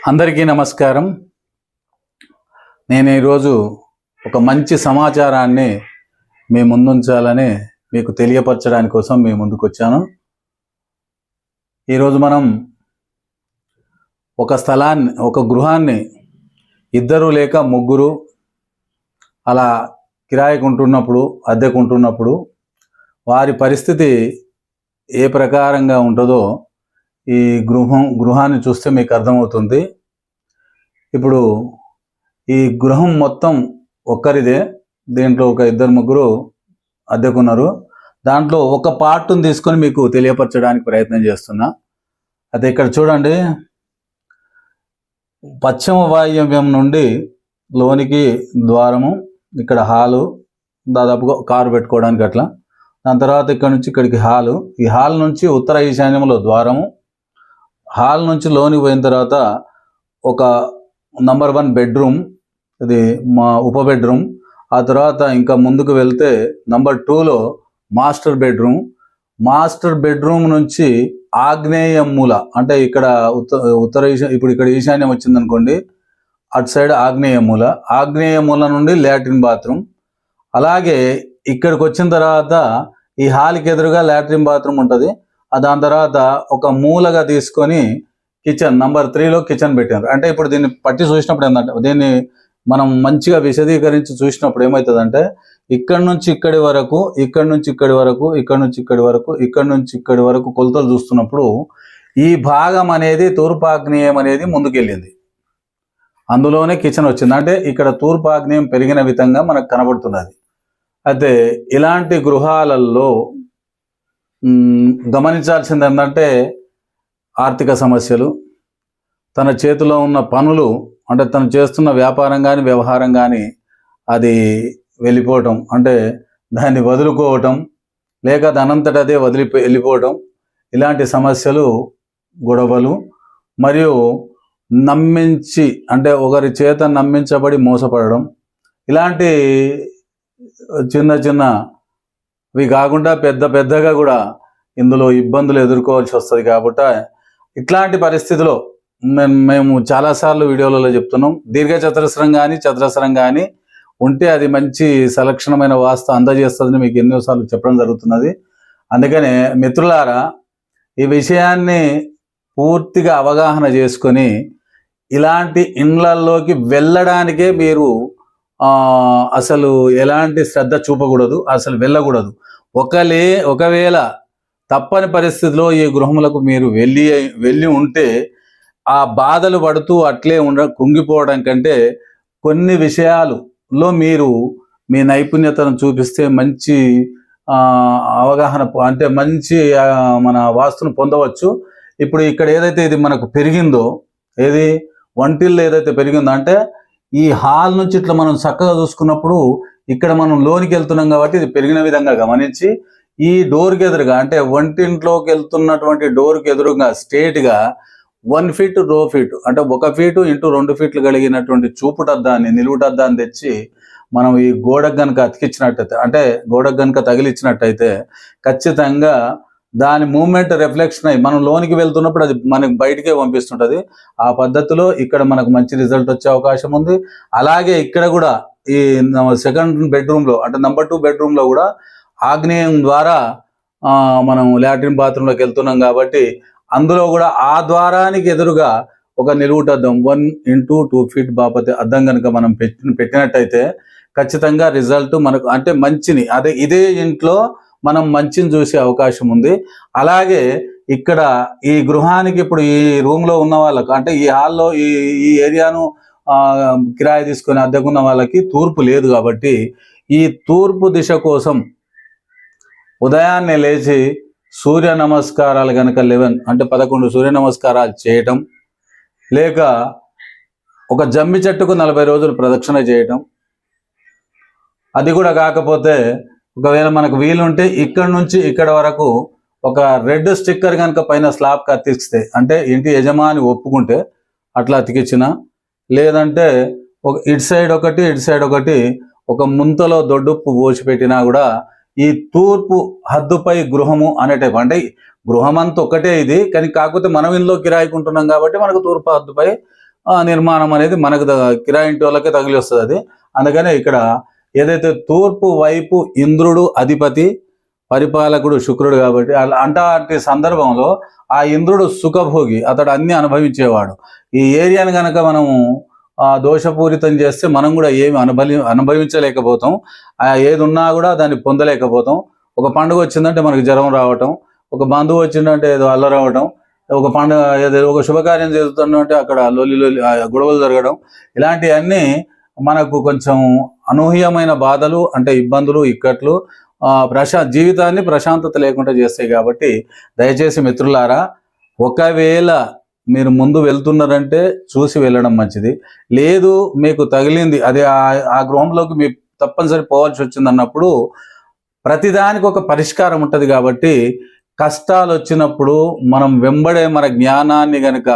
అందరికీ నమస్కారం. నేను ఈరోజు ఒక మంచి సమాచారాన్ని మీ ముందుంచాలని మీకు తెలియపరచడానికి కోసం మీ ముందుకు వచ్చాను ఈరోజు మనం ఒక స్థలాన్ని ఒక గృహాన్ని ఇద్దరు లేక ముగ్గురు అలా కిరాయికుంటున్నప్పుడు అద్దెకుంటున్నప్పుడు వారి పరిస్థితి ఏ ప్రకారంగా ఉంటుందో ఈ గృహం గృహాన్ని చూస్తే మీకు అర్థమవుతుంది. ఇప్పుడు ఈ గృహం మొత్తం ఒక్కరిదే. దీంట్లో ఒక ఇద్దరు ముగ్గురు అద్దెకున్నారు. దాంట్లో ఒక పార్ట్ని తీసుకొని మీకు తెలియపరచడానికి ప్రయత్నం చేస్తున్నా. అయితే ఇక్కడ చూడండి. పశ్చిమ వాయువ్యం నుండి లోనికి ద్వారము ఇక్కడ హాలు దాదాపుగా కారు పెట్టుకోవడానికి అట్లా. దాని తర్వాత ఇక్కడ నుంచి ఇక్కడికి హాలు. ఈ హాల్ నుంచి ఉత్తర ఈశాన్యంలో ద్వారము హాల్ నుంచి లోనికి పోయిన తర్వాత ఒక నంబర్ వన్ బెడ్రూమ్ ఇది మా ఉప బెడ్రూమ్. ఆ తర్వాత ఇంకా ముందుకు వెళ్తే నంబర్ టూలో మాస్టర్ బెడ్రూమ్. మాస్టర్ బెడ్రూమ్ నుంచి ఆగ్నేయ మూల అంటే ఇక్కడ ఉత్త ఉత్తర ఈశా ఇప్పుడు ఇక్కడ ఈశాన్యం వచ్చిందనుకోండి అటు సైడ్ ఆగ్నేయ మూల. ఆగ్నేయ మూల నుండి లాట్రిన్ బాత్రూమ్. అలాగే ఇక్కడికి వచ్చిన తర్వాత ఈ హాల్కి ఎదురుగా లాట్రిన్ బాత్రూమ్ ఉంటుంది. దాని తర్వాత ఒక మూలగా తీసుకొని కిచెన్ నంబర్ త్రీలో కిచెన్ పెట్టారు అంటే ఇప్పుడు దీన్ని పట్టి చూసినప్పుడు ఏంటంటే దీన్ని మనం మంచిగా విశదీకరించి చూసినప్పుడు ఏమవుతుందంటే ఇక్కడ నుంచి ఇక్కడి వరకు ఇక్కడ నుంచి ఇక్కడి వరకు ఇక్కడ నుంచి ఇక్కడి వరకు ఇక్కడ నుంచి ఇక్కడి వరకు కొలతలు చూస్తున్నప్పుడు ఈ భాగం అనేది తూర్పాగ్నేయం అనేది ముందుకెళ్ళింది. అందులోనే కిచెన్ వచ్చింది. అంటే ఇక్కడ తూర్పాగ్నేయం పెరిగిన విధంగా మనకు కనబడుతున్నది. అయితే ఇలాంటి గృహాలలో గమనించాల్సింది ఏంటంటే ఆర్థిక సమస్యలు తన చేతిలో ఉన్న పనులు అంటే తను చేస్తున్న వ్యాపారం కానీ వ్యవహారం కానీ అది వెళ్ళిపోవటం అంటే దాన్ని వదులుకోవటం లేక దానంతట అదే వదిలి వెళ్ళిపోవటం ఇలాంటి సమస్యలు గొడవలు మరియు నమ్మించి అంటే ఒకరి చేత నమ్మించబడి మోసపడడం ఇలాంటి చిన్న చిన్న ఇవి కాకుండా పెద్ద పెద్దగా కూడా ఇందులో ఇబ్బందులు ఎదుర్కోవాల్సి వస్తుంది కాబట్టి ఇట్లాంటి పరిస్థితిలో మేము మేము చాలాసార్లు వీడియోలలో చెప్తున్నాం. దీర్ఘ చతురస్రం కానీ చతురస్రం కానీ ఉంటే అది మంచి సలక్షణమైన వాస్తు అందజేస్తుందని మీకు ఎన్నోసార్లు చెప్పడం జరుగుతున్నది. అందుకనే మిత్రులారా ఈ విషయాన్ని పూర్తిగా అవగాహన చేసుకొని ఇలాంటి ఇండ్లల్లోకి వెళ్ళడానికే మీరు అసలు ఎలాంటి శ్రద్ధ చూపకూడదు అసలు వెళ్ళకూడదు. ఒకలే ఒకవేళ తప్పని పరిస్థితిలో ఈ గృహములకు మీరు వెళ్ళి వెళ్ళి ఉంటే ఆ బాధలు పడుతూ అట్లే ఉండ కుంగిపోవడం కంటే కొన్ని విషయాలులో మీరు మీ నైపుణ్యతను చూపిస్తే మంచి అవగాహన అంటే మంచి మన వాస్తును పొందవచ్చు. ఇప్పుడు ఇక్కడ ఏదైతే ఇది మనకు పెరిగిందో ఏది వంటిల్లో ఏదైతే పెరిగిందో అంటే ఈ హాల్ నుంచి ఇట్లా మనం చక్కగా చూసుకున్నప్పుడు ఇక్కడ మనం లోనికి వెళ్తున్నాం కాబట్టి ఇది పెరిగిన విధంగా గమనించి ఈ డోర్కి ఎదురుగా అంటే వంటింట్లోకి వెళ్తున్నటువంటి డోర్కి ఎదురుగా స్ట్రేట్గా వన్ ఫీట్ రో ఫీట్ అంటే ఒక ఫీటు ఇంటూ రెండు ఫీట్లు కలిగినటువంటి చూపుటద్దాన్ని నిలువుటద్దాన్ని తెచ్చి మనం ఈ గోడకు గనక అతికించినట్టయితే అంటే గోడకు గనుక తగిలిచ్చినట్టయితే ఖచ్చితంగా దాని మూమెంట్ రిఫ్లెక్షన్ అయ్యి మనం లోనికి వెళ్తున్నప్పుడు అది మనకి బయటికే పంపిస్తుంటది. ఆ పద్ధతిలో ఇక్కడ మనకు మంచి రిజల్ట్ వచ్చే అవకాశం ఉంది. అలాగే ఇక్కడ కూడా ఈ సెకండ్ బెడ్రూమ్లో అంటే నెంబర్ టూ బెడ్రూమ్లో కూడా ఆగ్నేయం ద్వారా ఆ, మనం లాట్రిన్ బాత్రూంలోకి వెళ్తున్నాం కాబట్టి అందులో కూడా ఆ ద్వారానికి ఎదురుగా ఒక నిలువుటద్దం వన్ ఇంటూ టూ ఫీట్ బాపతి అద్దం కనుక మనం పెట్టి పెట్టినట్టయితే ఖచ్చితంగా రిజల్ట్ మనకు అంటే మంచిని అదే ఇదే ఇంట్లో మనం మంచిని చూసే అవకాశం ఉంది. అలాగే ఇక్కడ ఈ గృహానికి ఇప్పుడు ఈ రూమ్లో ఉన్న వాళ్ళకు అంటే ఈ హాల్లో ఈ ఈ ఏరియాను కిరాయి తీసుకుని అద్దెకున్న వాళ్ళకి తూర్పు లేదు కాబట్టి ఈ తూర్పు దిశ కోసం ఉదయాన్నే లేచి సూర్య నమస్కారాలు కనుక లెవెన్ అంటే పదకొండు సూర్య నమస్కారాలు చేయటం లేక ఒక జమ్మి చెట్టుకు నలభై రోజులు ప్రదక్షిణ చేయటం అది కూడా కాకపోతే ఒకవేళ మనకు వీలుంటే ఇక్కడ నుంచి ఇక్కడ వరకు ఒక రెడ్ స్టిక్కర్ కనుక పైన స్లాబ్కి అతికిస్తే అంటే ఇంటి యజమాని ఒప్పుకుంటే అట్లా అతికించిన లేదంటే ఒక ఇటు సైడ్ ఒకటి ఇటు సైడ్ ఒకటి ఒక ముంతలో దొడ్డుప్పు పోసిపెట్టినా కూడా ఈ తూర్పు హద్దుపై గృహము అనే టైప్ అంటే గృహం అంతా ఒకటే ఇది కానీ కాకపోతే మనం ఇంట్లో కిరాయికుంటున్నాం కాబట్టి మనకు తూర్పు హద్దుపై ఆ, నిర్మాణం అనేది మనకు కిరాయింటి కిరాయి ఇంటి వాళ్ళకే తగిలి వస్తుంది అది. అందుకనే ఇక్కడ ఏదైతే తూర్పు వైపు ఇంద్రుడు అధిపతి పరిపాలకుడు శుక్రుడు కాబట్టి అలా అంటాటి సందర్భంలో ఆ ఇంద్రుడు సుఖభోగి అతడు అన్ని అనుభవించేవాడు. ఈ ఏరియాను కనుక మనము ఆ, దోషపూరితం చేస్తే మనం కూడా ఏమి అనుభవి అనుభవించలేకపోతాం. ఆ, ఏది ఉన్నా కూడా దాన్ని పొందలేకపోతాం. ఒక పండుగ వచ్చిందంటే మనకు జ్వరం రావటం ఒక బంధువు వచ్చిందంటే ఏదో అల్లరవటం ఒక పండుగ ఏదో ఒక శుభకార్యం జరుగుతుందంటే అక్కడ లొల్లి లొల్లి గొడవలు జరగడం ఇలాంటివన్నీ మనకు కొంచెం అనూహ్యమైన బాధలు అంటే ఇబ్బందులు ఇక్కట్లు ప్రశా జీవితాన్ని ప్రశాంతత లేకుండా చేస్తాయి కాబట్టి దయచేసి మిత్రులారా ఒకవేళ మీరు ముందు వెళ్తున్నారంటే చూసి వెళ్ళడం మంచిది. లేదు మీకు తగిలింది అది ఆ- ఆ గృహంలోకి మీ తప్పనిసరి పోవాల్సి వచ్చింది అన్నప్పుడు ప్రతిదానికి ఒక పరిష్కారం ఉంటుంది కాబట్టి కష్టాలు వచ్చినప్పుడు మనం వెంబడే మన జ్ఞానాన్ని గనక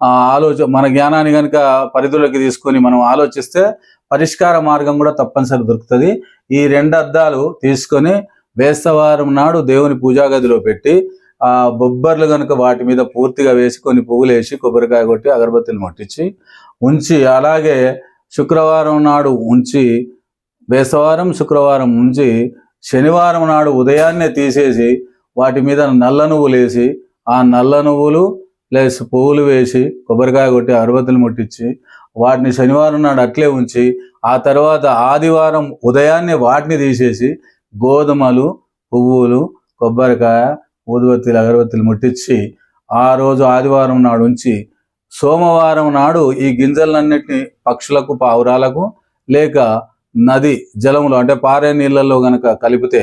ఆలోచ మన జ్ఞానాన్ని కనుక పరిధిలోకి తీసుకొని మనం ఆలోచిస్తే పరిష్కార మార్గం కూడా తప్పనిసరి దొరుకుతుంది. ఈ రెండు అద్దాలు తీసుకొని వేస్తవారం నాడు దేవుని పూజా గదిలో పెట్టి ఆ బొబ్బర్లు కనుక వాటి మీద పూర్తిగా వేసి కొన్ని పువ్వులు వేసి కొబ్బరికాయ కొట్టి అగరబత్తులు మట్టించి ఉంచి అలాగే శుక్రవారం నాడు ఉంచి వేసవారం శుక్రవారం ఉంచి శనివారం నాడు ఉదయాన్నే తీసేసి వాటి మీద నల్ల నువ్వులు వేసి ఆ నల్ల నువ్వులు ప్లస్ పువ్వులు వేసి కొబ్బరికాయ కొట్టి అరబత్తులు ముట్టించి వాటిని శనివారం నాడు అట్లే ఉంచి ఆ తర్వాత ఆదివారం ఉదయాన్నే వాటిని తీసేసి గోధుమలు పువ్వులు కొబ్బరికాయ ఊదుబత్తిలు అగరబత్తిలు ముట్టించి ఆ రోజు ఆదివారం నాడు ఉంచి సోమవారం నాడు ఈ గింజలన్నిటిని పక్షులకు పావురాలకు లేక నది జలములు అంటే పారే నీళ్ళల్లో గనక కలిపితే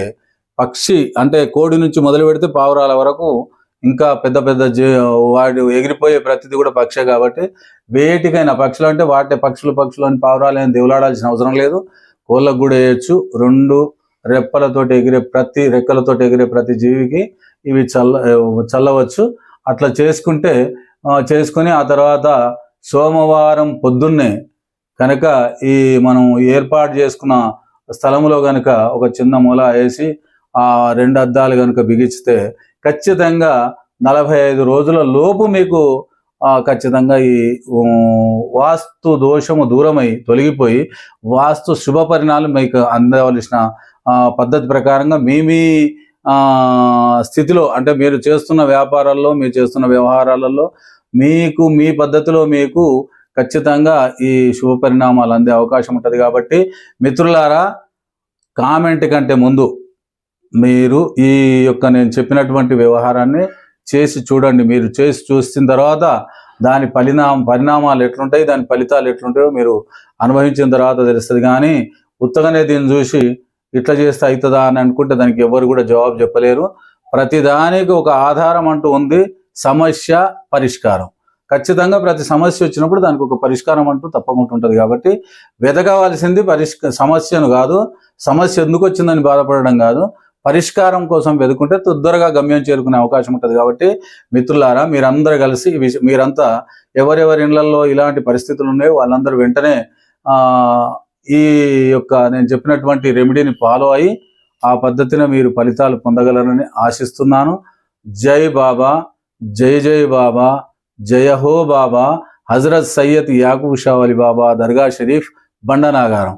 పక్షి అంటే కోడి నుంచి మొదలు పెడితే పావురాల వరకు ఇంకా పెద్ద పెద్ద జీ వాడు ఎగిరిపోయే ప్రతిదీ కూడా పక్షే కాబట్టి వేటికైనా పక్షులు అంటే వాటి పక్షులు పక్షులు అని పావురాలు అని దేవులాడాల్సిన అవసరం లేదు. కోళ్ళకు కూడా వేయచ్చు. రెండు రెప్పలతోటి ఎగిరే ప్రతి రెక్కలతోటి ఎగిరే ప్రతి జీవికి ఇవి చల్ల చల్లవచ్చు. అట్లా చేసుకుంటే చేసుకుని ఆ తర్వాత సోమవారం పొద్దున్నే కనుక ఈ మనం ఏర్పాటు చేసుకున్న స్థలంలో కనుక ఒక చిన్న మూల వేసి ఆ రెండు అద్దాలు కనుక బిగించితే ఖచ్చితంగా నలభై ఐదు రోజుల లోపు మీకు ఖచ్చితంగా ఈ వాస్తు దోషము దూరమై తొలగిపోయి వాస్తు శుభ పరిణామాలు మీకు అందవలసిన పద్ధతి ప్రకారంగా మీ మీ స్థితిలో అంటే మీరు చేస్తున్న వ్యాపారాల్లో మీరు చేస్తున్న వ్యవహారాలలో మీకు మీ పద్ధతిలో మీకు ఖచ్చితంగా ఈ శుభ పరిణామాలు అందే అవకాశం ఉంటుంది కాబట్టి మిత్రులారా కామెంట్ కంటే ముందు మీరు ఈ యొక్క నేను చెప్పినటువంటి వ్యవహారాన్ని చేసి చూడండి. మీరు చేసి చూసిన తర్వాత దాని పరిణామ పరిణామాలు ఎట్లుంటాయి దాని ఫలితాలు ఎట్లుంటాయో మీరు అనుభవించిన తర్వాత తెలుస్తుంది. కానీ ఉత్తగానే దీన్ని చూసి ఇట్లా చేస్తే అవుతుందా అని అనుకుంటే దానికి ఎవరు కూడా జవాబు చెప్పలేరు. ప్రతిదానికి ఒక ఆధారం అంటూ ఉంది సమస్య పరిష్కారం. ఖచ్చితంగా ప్రతి సమస్య వచ్చినప్పుడు దానికి ఒక పరిష్కారం అంటూ తప్పకుండా ఉంటుంది కాబట్టి వెతకవలసింది పరిష్క సమస్యను కాదు. సమస్య ఎందుకు వచ్చిందని బాధపడడం కాదు. పరిష్కారం కోసం వెతుకుంటే తొందరగా గమ్యం చేరుకునే అవకాశం ఉంటుంది. కాబట్టి మిత్రులారా మీరందరూ కలిసి మీరంతా ఎవరెవరి ఇళ్ళలో ఇలాంటి పరిస్థితులు ఉన్నాయో వాళ్ళందరూ వెంటనే ఈ యొక్క నేను చెప్పినటువంటి రెమెడీని ఫాలో అయ్యి ఆ పద్ధతిని మీరు ఫలితాలు పొందగలరని ఆశిస్తున్నాను. జై బాబా జై జై బాబా జయ హో బాబా హజరత్ సయ్యద్ యాకూబ్ అలీ బాబా దర్గా షరీఫ్ బండనాగారం.